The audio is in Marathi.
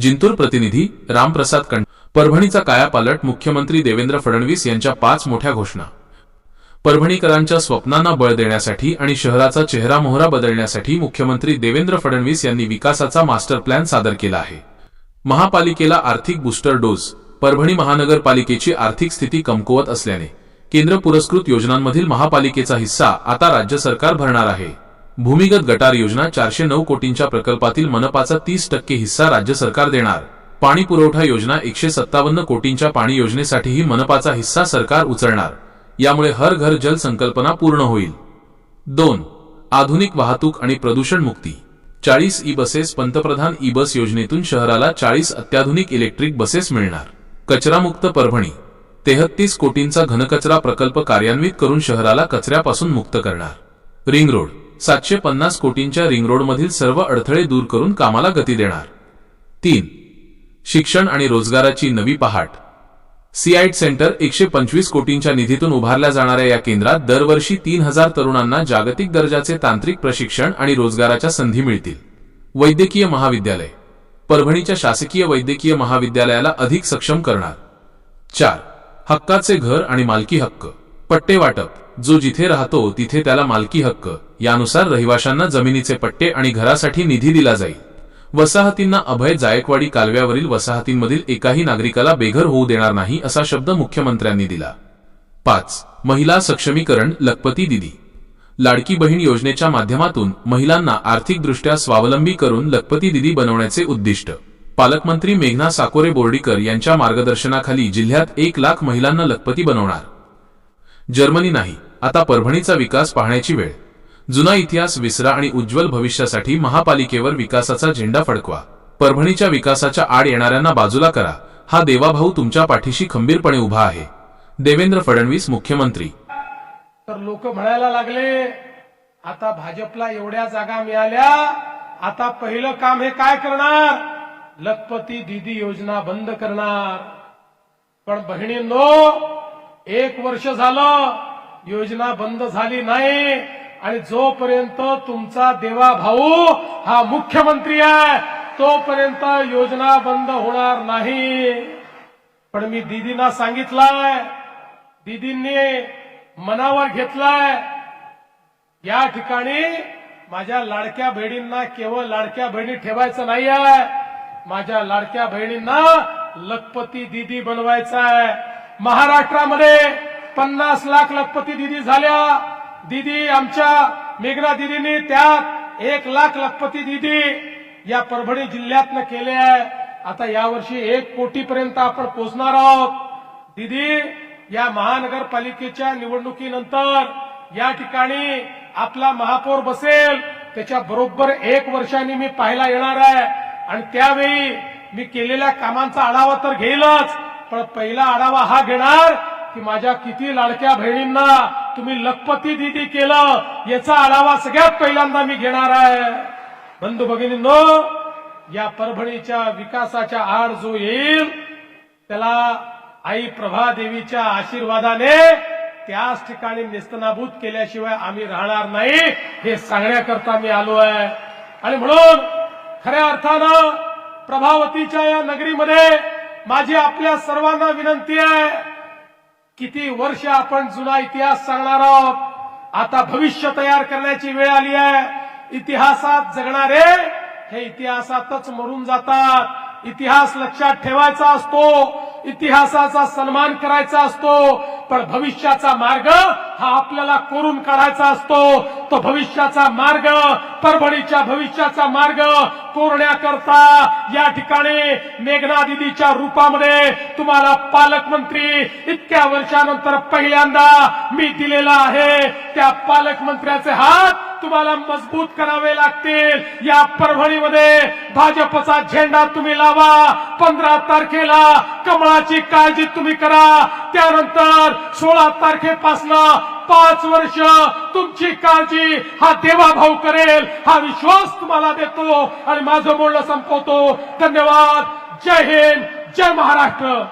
जिंतूर प्रतिनिधी रामप्रसाद कंड परभणीचा कायापालट मुख्यमंत्री देवेंद्र फडणवीस यांच्या पाच मोठ्या घोषणा. परभणीकरांच्या स्वप्नांना बळ देण्यासाठी आणि शहराचा चेहरा मोहरा बदलण्यासाठी मुख्यमंत्री देवेंद्र फडणवीस यांनी विकासाचा मास्टर प्लॅन सादर केला आहे. महापालिकेला आर्थिक बूस्टर डोस परभणी महानगरपालिकेची आर्थिक स्थिती कमकुवत असल्याने केंद्र पुरस्कृत योजनांमधील महापालिकेचा हिस्सा आता राज्य सरकार भरणार आहे. भूमिगत गटार योजना चारशे नऊ कोटींच्या प्रकल्पातील मनपाचा तीस टक्के हिस्सा राज्य सरकार देणार. पाणी पुरवठा योजना एकशे सत्तावन्न कोटींच्या पाणी योजनेसाठीही मनपाचा हिस्सा सरकार उचलणार. यामुळे हर घर जल संकल्पना पूर्ण होईल. दोन आधुनिक वाहतूक आणि प्रदूषण मुक्ती. चाळीस ई बसेस पंतप्रधान ई बस योजनेतून शहराला चाळीस अत्याधुनिक इलेक्ट्रिक बसेस मिळणार. कचरामुक्त परभणी. तेहत्तीस कोटींचा घनकचरा प्रकल्प कार्यान्वित करून शहराला कचऱ्यापासून मुक्त करणार. Ring road. सातशे पन्नास कोटींच्या रिंग रोडमधील सर्व अडथळे दूर करून कामाला गती देणार. तीन. शिक्षण आणि रोजगाराची नवी पहाट. सीआयट सेंटर एकशे पंचवीस कोटींच्या निधीतून उभारल्या जाणाऱ्या या केंद्रात दरवर्षी तीन हजार तरुणांना जागतिक दर्जाचे तांत्रिक प्रशिक्षण आणि रोजगाराच्या संधी मिळतील. वैद्यकीय महाविद्यालय. परभणीच्या शासकीय वैद्यकीय महाविद्यालयाला अधिक सक्षम करणार. चार. हक्काचे घर आणि मालकी हक्क. पट्टे वाटप जो जिथे राहतो तिथे त्याला मालकी हक्क. यानुसार रहिवाशांना जमिनीचे पट्टे आणि घरासाठी निधी दिला जाईल. वसाहतींना अभय जायकवाडी कालव्यावरील वसाहतींमधील एकाही नागरिकाला बेघर होऊ देणार नाही असा शब्द मुख्यमंत्र्यांनी दिला. पाच. महिला सक्षमीकरण लखपती दिदी. लाडकी बहीण योजनेच्या माध्यमातून महिलांना आर्थिकदृष्ट्या स्वावलंबी करून लखपती दिदी बनवण्याचे उद्दिष्ट. पालकमंत्री मेघना साकोरे बोर्डीकर यांच्या मार्गदर्शनाखाली जिल्ह्यात एक लाख महिलांना लखपती बनवणार. जर्मनी नाही. आता परभणीचा विकास पाहण्याची वेळ. जुना इतिहास विसरा आणि उज्ज्वल भविष्यासाठी महापालिकेवर विकासाचा झेंडा फडकवा. परभणीच्या विकासाच्या आड येणाऱ्यांना बाजूला करा. हा देवाभाऊ तुमच्या पाठीशी खंबीरपणे उभा आहे. देवेंद्र फडणवीस मुख्यमंत्री. तर लोक म्हणायला लागले आता भाजपला एवढ्या जागा मिळाल्या आता पहिलं काम हे काय करणार? लखपती दिदी योजना बंद करणार. पण बहिणींनो एक वर्ष झालं योजना बंद झाली नाही. आणि जोपर्यंत तुमचा देवा भाऊ हा मुख्यमंत्री आहे तोपर्यंत योजना बंद होणार नाही. पण मी दीदींना सांगितलंय दीदींनी मनावर घेतलाय या ठिकाणी माझ्या लाडक्या बहिणींना केवळ लाडक्या बहिणी ठेवायचं नाही आहे माझ्या लाडक्या बहिणींना लखपती दिदी बनवायचं आहे महाराष्ट्रामध्ये पन्नास लाख लखपती दिदी झाल्या. दिदी आमच्या मेघना दिदींनी त्यात एक लाख लखपती दिदी या परभणी जिल्ह्यातनं केले आहे. आता यावर्षी एक कोटीपर्यंत आपण पोहोचणार आहोत. दिदी या महानगरपालिकेच्या निवडणुकीनंतर या ठिकाणी आपला महापौर बसेल. त्याच्या बरोबर एक वर्षांनी मी पाहायला येणार आहे. आणि त्यावेळी मी केलेल्या कामांचा आढावा तर घेईलच पण पहिला आढावा हा घेणार की माझ्या किती लाडक्या बहिणींना तुम्ही लखपती दिदी केलं याचा आढावा सगळ्यात पहिल्यांदा मी घेणार आहे. बंधू भगिनींनो या परभणीच्या विकासाच्या आड जो येईल त्याला आई प्रभादेवीच्या आशीर्वादाने त्याच ठिकाणी निस्तनाभूत केल्याशिवाय आम्ही राहणार नाही हे सांगण्याकरता मी आलो आहे. आणि म्हणून खऱ्या अर्थानं प्रभावतीच्या या नगरीमध्ये माझी आपल्या सर्वांना विनंती आहे किती वर्ष आपण जुना इतिहास सांगणार आहोत? आता भविष्य तयार करण्याची वेळ आली आहे. इतिहासात जगणारे हे इतिहासातच मरून जातात. इतिहास लक्षात ठेवायचा असतो. इतिहासाचा सन्मान करायचा असतो. पण भविष्याचा मार्ग हा आपल्याला कोरून काढायचा असतो. तो भविष्याचा मार्ग परभणीच्या भविष्याचा मार्ग कोरण्याकरता या ठिकाणी मेघना दिदीच्या रूपामध्ये तुम्हाला पालकमंत्री इतक्या वर्षानंतर पहिल्यांदा मी दिलेला आहे. त्या पालकमंत्र्याचे हात तुम्हाला मजबूत करावे लागतील. या परभणीमध्ये भाजपचा झेंडा तुम्ही लावा. पंधरा तारखेला कमळाची काळजी तुम्ही करा. त्यानंतर सोळा तारखेपासनं पाच वर्ष तुमची काळजी हा देवा भाऊ करेल. हा विश्वास तुम्हाला देतो. आणि माझं बोलणं संपवतो. धन्यवाद. जय हिंद. जय महाराष्ट्र.